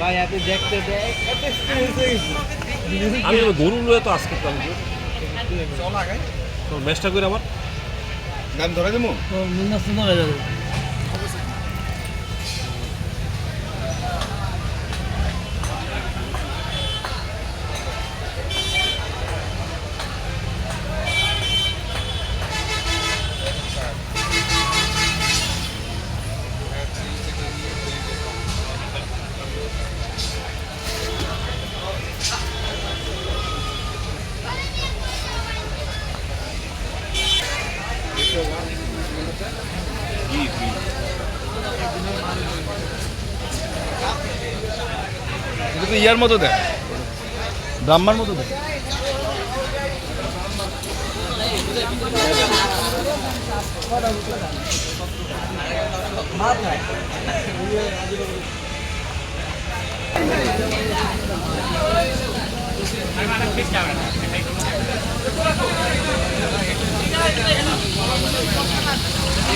ভাই আপনি দেখতে। আমি গরু লয়ে তো আজকে তো ম্যাচটা করে আমার গান ধরে দেবো তো মিনাস তো হয়ে যাবে। ইয়ার মতো দেয় ব্রাহ্মার মতো দেয়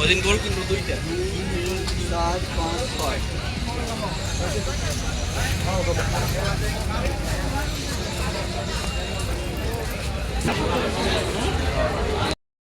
ওদিন গোল কিন্তু দুইটা?